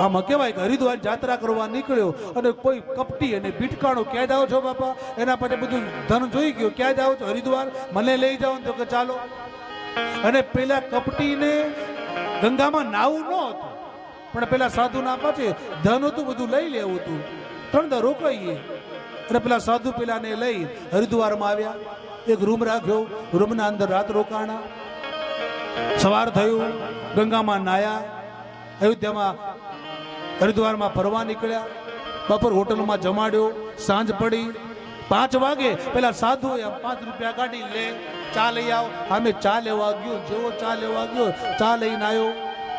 આમાં કહેવાય કે હરિદ્વાર જાત્રા કરવા નીકળ્યો અને કોઈ કપટી અને બીટકાણું ક્યાં જાઓ છો બાપા? એના પછી બધું ધન જોઈ ગયો. ક્યાં જાઓ છો? હરિદ્વાર? મને લઈ જાઓ ને તો કે ચાલો. અને પેલા કપટીને ગંગામાં નાવું ન હતું. પણ પેલા સાધુના પાસે ધન હતું, બધું લઈ લેવું હતું. ત્રણ દર રોકાઈએ. અને પેલા સાધુ પેલાને લઈ હરિદ્વારમાં આવ્યા. એક રૂમ રાખ્યો. રૂમના અંદર રાત રોકાણા. સવાર થયું. ગંગામાં નાયા અયોધ્યામાં હરિદ્વારમાં ફરવા નીકળ્યા. બપોર હોટલમાં જમાડ્યો. સાંજ પડી. પાંચ વાગે પેલા સાધુ એમ પાંચ રૂપિયા કાઢી લે. ચા લઈ આવ. અમે ચા લેવા ગયો. જેવો ચા લેવા ગયો, ચા લઈને આવ્યો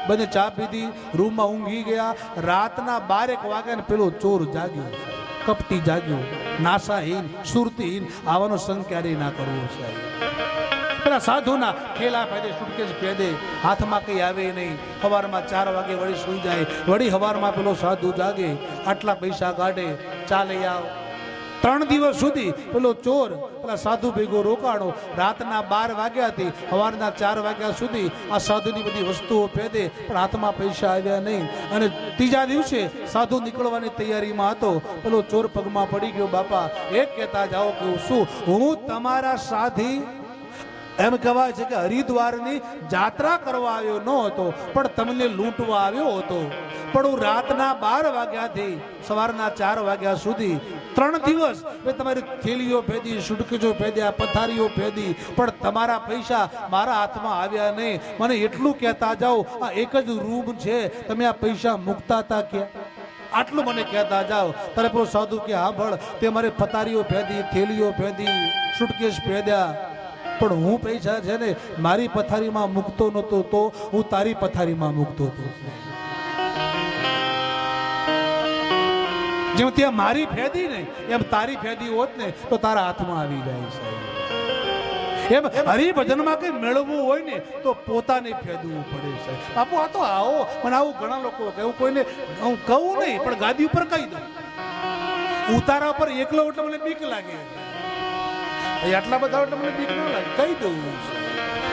બંને ચા પીધી. રૂમમાં ઊંઘી ગયા. રાતના બારેક વાગે ને પેલો ચોર જાગ્યો. કપટી જાગ્યો. નાસાહીન, સુરતીહીન આવવાનો સંગ ક્યારેય ના કરવો સાહેબ. પેલા સાધુના ખેલા ફેદે સુટકેસ ફેદે હાથમાં કંઈ આવે નહીં. સવારમાં ચાર વાગે વળી સુઈ જાય. વળી સવારમાં પેલો સાધુ જાગે, આટલા પૈસા કાઢે, ચાલે આવ. ત્રણ દિવસ સુધી પેલો ચોર, પેલા સાધુ ભેગો રોકાણો, રાતના બાર વાગ્યાથી સવારના ચાર વાગ્યા સુધી આ સાધુની બધી વસ્તુઓ ફેદે, પણ હાથમાં પૈસા આવ્યા નહીં. અને ત્રીજા દિવસે સાધુ નીકળવાની તૈયારીમાં હતો. પેલો ચોર પગમાં પડી ગયો, બાપા એક કહેતા જાઓ કે શું? હું તમારા સાધી એમ કહેવાય છે કે હરિદ્વારની જાત્રા કરવા આવ્યો ન હતો, પણ તમને લૂંટવા આવ્યો હતો. પણ હું રાતના બાર વાગ્યાથી સવારના ચાર વાગ્યા સુધી ત્રણ દિવસ મેં તમારી થેલીઓ ફેદી સુટકેજો ફેદ્યા પથારીઓ ફેદી પણ તમારા પૈસા મારા હાથમાં આવ્યા નહીં. મને એટલું કહેતા જાઓ, આ એક જ રૂમ છે, તમે આ પૈસા મૂકતા હતા ક્યાં આટલું મને કહેતા જાઓ. તારે પેલો સાધુ કે, હા ભળ, તે મારે પથારીઓ ફેદી થેલીઓ ફેદી સુટકેસ ફેદ્યા પણ હું પૈસા છે ને, મારી પથારીમાં મૂકતો નહોતો તો હું તારી પથારીમાં મૂકતો હતો. જેમ ત્યાં મારી ફેદી ને એમ તારી ફેદી હોત ને, તો તારા હાથમાં આવી જાય છે એમ હરિભજનમાં કઈ મેળવવું હોય ને, તો પોતાને ફેદવું પડે છે બાપુ, આ તો આવો, મને આવું ઘણા લોકો એવું કોઈને, હું કહું નહીં, પણ ગાદી ઉપર કહી દઉં. ઉતારા પર એકલો એટલે મને બીક લાગે. આટલા બધા એટલે મને બીક ન લાગે? કહી દઉં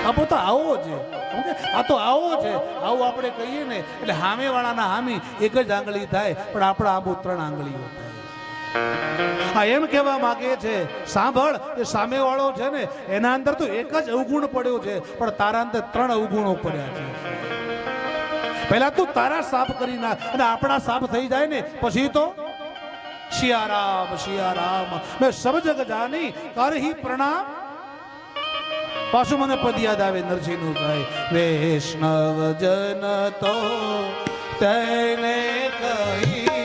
બાપુ તો આવો છે. આ તો આવો છે. આવું આપણે કહીએ ને, એટલે હામેવાળાના હામી એક જ આંગળી થાય, પણ આપણા આબુ ત્રણ આંગળીઓ થાય. આ એમ કહેવા માંગે છે. સાંભળ, એ સામેવાળો છે ને, એના અંદર તો એક જ અવગુણ પડ્યો છે, પણ તારા અંદર ત્રણ અવગુણો પડ્યા છે. પહેલા તું તારા સાફ કરી નાખ, અને આપણા સાફ થઈ જાય ને, પછી તો શિયારામ શિયારામ મેં સબ જગ જાની કરહી પ્રણામ. પાછું મને પદ યાદ આવે નરસિંહનું થાય. વૈષ્ણવ જન તો તેને કહીએ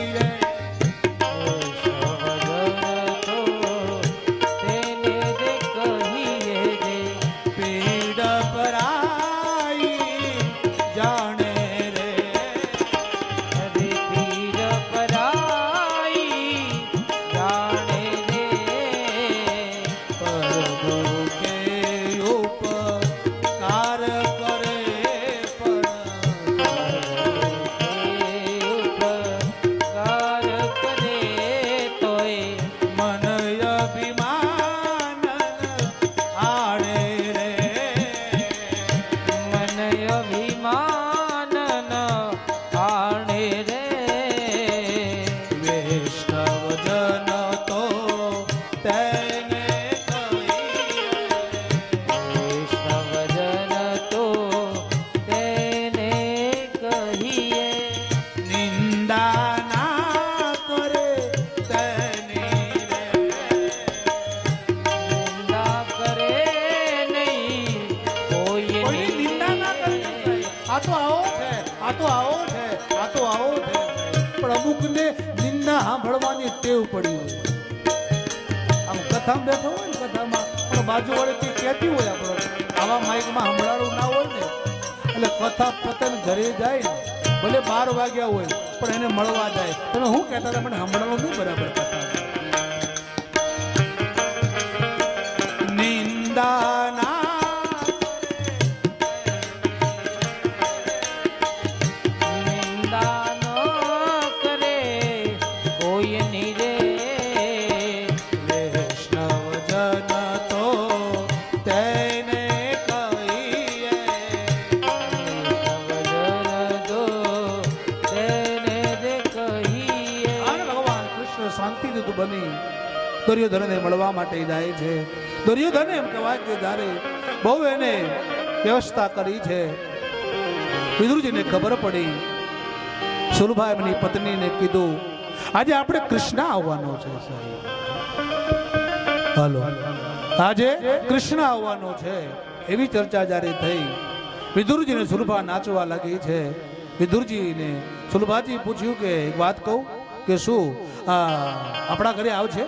તો આવો. આ તો આવો. છે. આ તો આવો. છે. પણ અમુકને નિંદા સાંભળવાની ટેવ પડી હોય. આમ કથામાં બેઠો હોય ને કથામાં પણ બાજુ વાળી તે કહેતી હોય આપણો. આવા માઇકમાં સંભળાડું ના હોય ને. એટલે કથા પતન ઘરે જાય ને. ભલે બાર વાગ્યા હોય પણ એને મળવા જાય. તમે શું કહેતા હતા પણ સંભળાવો નહીં બરાબર કથા. તું બની. દુર્યોધનને મળવા માટે જાય છે. દુર્યોધન એમ કહેવાય કે જ્યારે બહુ એને વ્યવસ્થા કરી છે, વિદુરજીને ખબર પડી. સુલભા એમની પત્નીને કીધું, આજે આપણે કૃષ્ણ આવવાનો છે, સાહેબ. હાલો. આજે કૃષ્ણ આવવાનો છે. એવી ચર્ચા જ્યારે થઈ, વિદુરજીને સુલભા નાચવા લાગી છે. વિદુરજીને સુલભાજી પૂછ્યું કે, એક વાત કહું? કે શું? આપણા ઘરે આવશે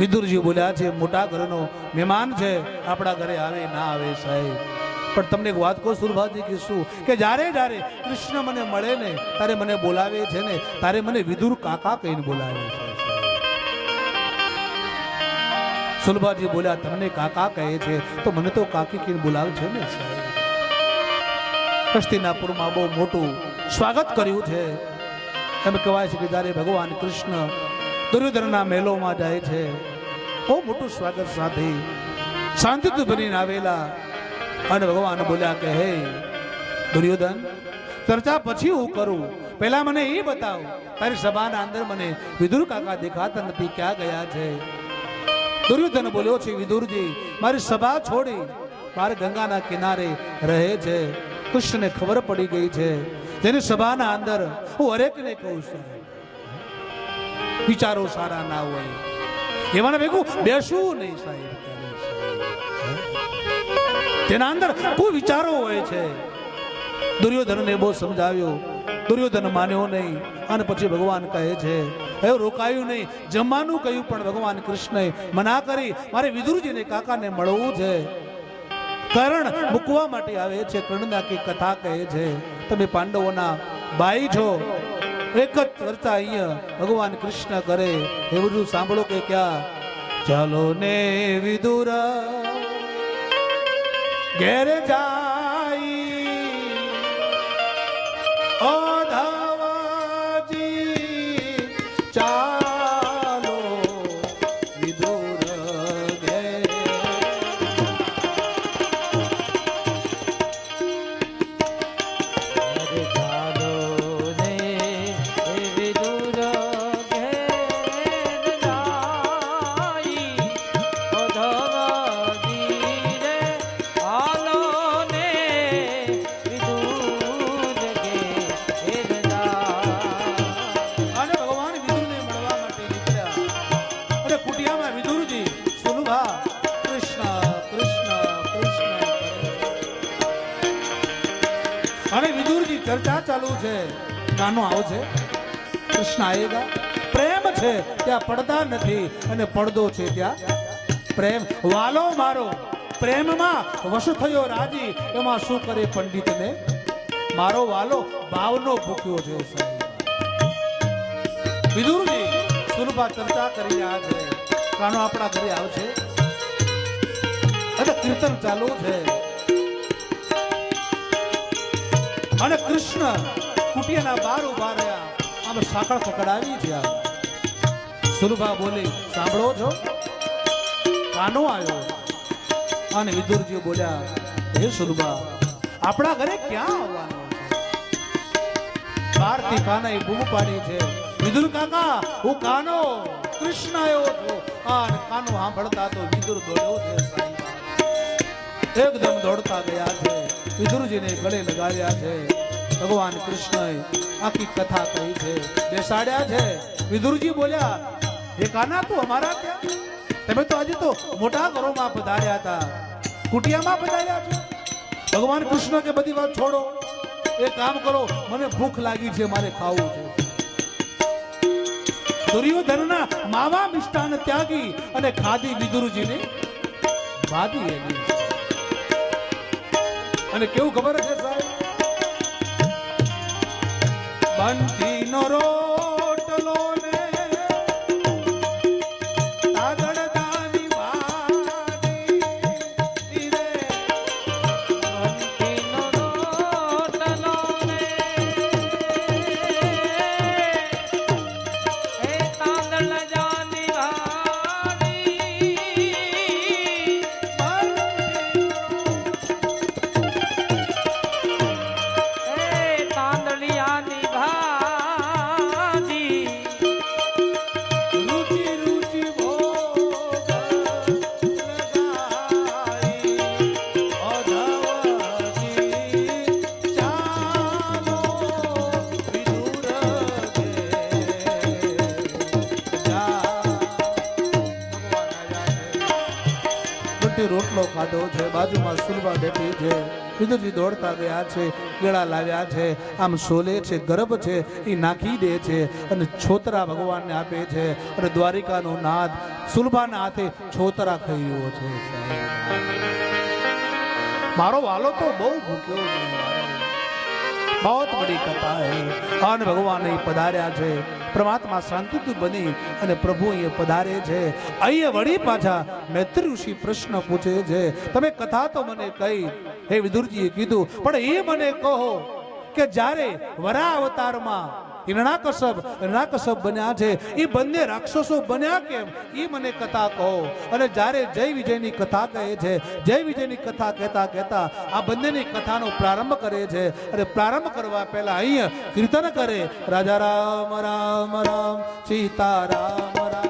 વિદુરજી બોલ્યા છે મોટા ઘરનો મહેમાન છે, આપણા ઘરે આવે, ના આવે સાહેબ. પણ તમને એક વાત કહું સુરભાજી, કે શું? કે જ્યારે જ્યારે કૃષ્ણ મને મળે ને તારે મને બોલાવે છે ને તારે મને વિદુર કાકા કહીને બોલાવે છે સુલભાજી બોલ્યા, તમને કાકા કહે છે, તો મને તો કાકી કહીને બોલાવે છે ને સાહેબ. હસ્તિનાપુરમાં બહુ મોટું સ્વાગત કર્યું છે. એમ કહેવાય છે કે જ્યારે ભગવાન કૃષ્ણ દુર્યોધનના મહેલોમાં જાય છે, બહુ મોટું સ્વાગત સાથે શાંતિથી બનીને આવેલા અને ભગવાન બોલ્યા કે, હે દુર્યોધન, ચર્ચા પછી હું કરું. પહેલા મને એ બતાવ. તારી સભાના અંદર મને વિદુર કાકા દેખાતા નથી, ક્યાં ગયા છે? દુર્યોધન બોલ્યો, છે વિદુરજી, મારી સભા છોડી. મારે ગંગાના કિનારે રહે છે. કૃષ્ણને ખબર પડી ગઈ છે. જેની સભાના અંદર હું હરેકને કહું છું. વિચારો સારા ના હોય. એવાને ભેગું બેસવું નહીં સાહેબ તેના અંદર કોઈ વિચારો હોય છે. દુર્યોધનને બહુ સમજાવ્યો. દુર્યોધન માન્યો નહીં. અને પછી ભગવાન કહે છે એવું રોકાયું નહીં. જમવાનું કહ્યું, પણ ભગવાન કૃષ્ણએ મના કરી, મારે વિદુરજીને કાકાને મળવું છે. કરણ મૂકવા માટે આવે છે, કર્ણના કથા કહે છે. તમે પાંડવોના ભાઈ છો. એક જ ચર્ચા અહીંયા ભગવાન કૃષ્ણ કરે. એ બધું સાંભળો કે ક્યાં? ચાલો ને વિદુર. ઘેર જાય વિદુરજી ચર્ચા ચાલુ છે. નાનો આવો છે. કૃષ્ણ આયેગા. પ્રેમ છે, ત્યાં પડદા નથી અને પડદો છે ત્યાં. પ્રેમ, વાલો મારો, પ્રેમમાં વશ થયો રાજી. એમાં શું કરે પંડિતને? મારો વાલો ભાવનો ભૂખ્યો છે, સાહેબ. વિદુરજી સુરભા ચર્ચા કરી રહ્યા છે કાનો આપણા ઘરે આવશે અને કીર્તન ચાલુ છે. અને કૃષ્ણ કુટિયાના બાર ઊભા રહ્યા. આમ સાંકળ પકડાવી છે સુરભા બોલી, સાંભળો છો કાનો આવ્યો. અને વિદુરજી બોલ્યા, હે સુરભા આપણા ઘરે ક્યાં આવવાનો છે? ભારતી એ બૂમ પાડી છે. વિદુર કાકા, હું કાનો, કૃષ્ણ આવ્યો છું. આ કાનો સાંભળતા તો વિદુર દોડ્યો છે સાંઈબા. એકદમ દોડતા ગયા છે. વિદુરજીને ગળે લગાવ્યા છે. ભગવાન કૃષ્ણએ આખી કથા કહી છે. બેસાડ્યા છે. વિદુરજી બોલ્યા એ કાના તું અમારા ત્યાં? તમે તો આજે તો મોટા ઘરોમાં પધાર્યા હતા. કુટિયામાં પધાર્યા છો? ભગવાન કૃષ્ણ કે બધી વાત છોડો. એ કામ કરો, મને ભૂખ લાગી છે, મારે ખાવું છે. દુર્યોધનના માવા મિષ્ટાન ત્યાગી અને ખાધી વિદુરજીને ભાગી એની. અને કેવું ખબર છે સાહેબ? બંટીનો રોટલો રોટલો ખાધો છે. બાજુમાં સુલભા બેઠી છે. વિદુરજી દોડતા ગયા છે. કેળા લાવ્યા છે. આમ શોલે છે ગર્ભ છે, એ નાખી દે છે અને છોતરા ભગવાનને આપે છે. અને દ્વારિકાનો નાદ સુલભાના હાથે છોતરા ખાઈ રહ્યો છે મારો વાલો તો બહુ ભૂખ્યો છે બહુ બડી કથા હે અને ભગવાન અહીં પધાર્યા છે પરમાત્મા શાંતિથી બની અને પ્રભુ અહીંયા પધારે છે। અહીંયા વળી પાછા મૈત્રી ઋષિ પ્રશ્ન પૂછે છે। તમે કથા તો મને કહી, હે વિદુરજીએ કીધું, પણ એ મને કહો કે જ્યારે વરા અવતારમાં બન્યા છે. એ બંને રાક્ષસો બન્યા કેમ? એ મને કથા કહો. અને જ્યારે જય વિજયની કથા કહે છે, જય વિજયની કથા કહેતા કહેતા આ બંનેની કથાનો પ્રારંભ કરે છે. અને પ્રારંભ કરવા પહેલા અહીંયા કીર્તન કરે. રાજા રામ રામ રામ સીતા રામ રામ.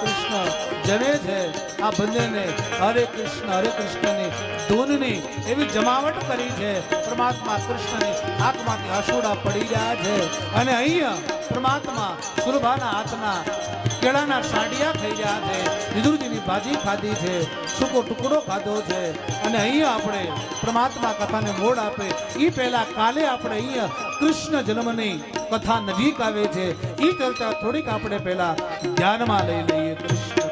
કૃષ્ણ. જને છે આ બંનેને હરે કૃષ્ણ, હરે કૃષ્ણની ધૂનની એવી જમાવટ કરી છે, પરમાત્મા કૃષ્ણની આંખમાંથી આસુડા પડી રહ્યા છે. અને અહીંયા પરમાત્મા સુરભાના હાથના કેળાના સાંડિયા થઈ રહ્યા છે વિદુરજીની ભાજી ખાધી છે, સૂકો ટુકડો ખાધો છે. અને અહીંયા આપણે પરમાત્મા કથાને મોડ આપે એ પહેલા કાલે આપણે અહીંયા કૃષ્ણ જન્મની કથા નજીક આવે છે એ ચર્ચા થોડીક આપણે પહેલા ધ્યાનમાં લઈ લઈએ. કૃષ્ણ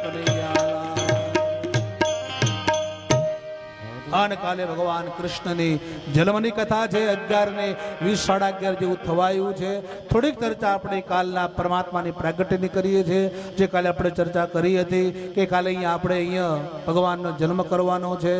કાલે ભગવાન કૃષ્ણની જન્મની કથા છે અગિયાર ને વીસ સાડા અગિયાર જેવું થવાયું છે. થોડીક ચર્ચા આપણે કાલના પરમાત્માની પ્રાગટ્યની કરીએ છીએ જે કાલે આપણે ચર્ચા કરી હતી કે કાલે અહીંયા આપણે અહીંયા ભગવાનનો જન્મ કરવાનો છે.